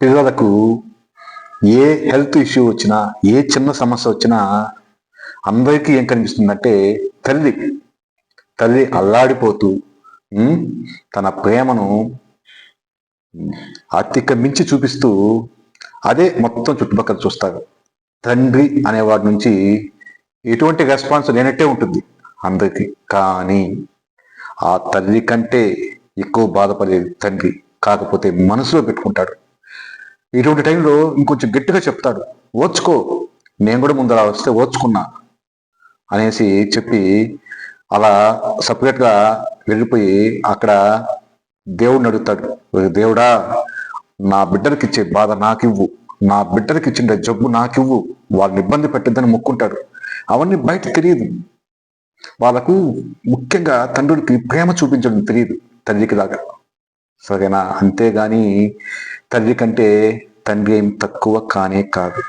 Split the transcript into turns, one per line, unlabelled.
పిల్లలకు ఏ health issue వచ్చినా ఏ చిన్న సమస్య వచ్చినా అందరికీ ఏం కనిపిస్తుందంటే తల్లి తల్లి అల్లాడిపోతూ తన ప్రేమను అతిక మించి చూపిస్తూ అదే మొత్తం చుట్టుపక్కల చూస్తారు. తండ్రి అనేవాడి నుంచి ఎటువంటి రెస్పాన్స్ లేనట్టే ఉంటుంది అందరికీ. కానీ ఆ తల్లి కంటే ఎక్కువ బాధపడేది తండ్రి. కాకపోతే మనసులో పెట్టుకుంటాడు. ఇటువంటి టైంలో ఇంకొంచెం గట్టిగా చెప్తాడు ఓర్చుకో నేను కూడా ముందర వస్తే ఓర్చుకున్నా అనేసి చెప్పి అలా సపరేట్గా వెళ్ళిపోయి అక్కడ దేవుడిని అడుగుతాడు దేవుడా నా బిడ్డలకి ఇచ్చే బాధ నాకివ్వు నా బిడ్డలకి ఇచ్చిన జబ్బు నాకివ్వు వాళ్ళని ఇబ్బంది పెట్టద్దని మొక్కుంటాడు. అవన్నీ బయట తెలియదు. వాళ్ళకు ముఖ్యంగా తండ్రులకి ప్రేమ చూపించడం తెలియదు తల్లికి దాకా. సరేనా? అంతేగాని తల్లి కంటే తండ్రి ఏం తక్కువ కానే కాదు.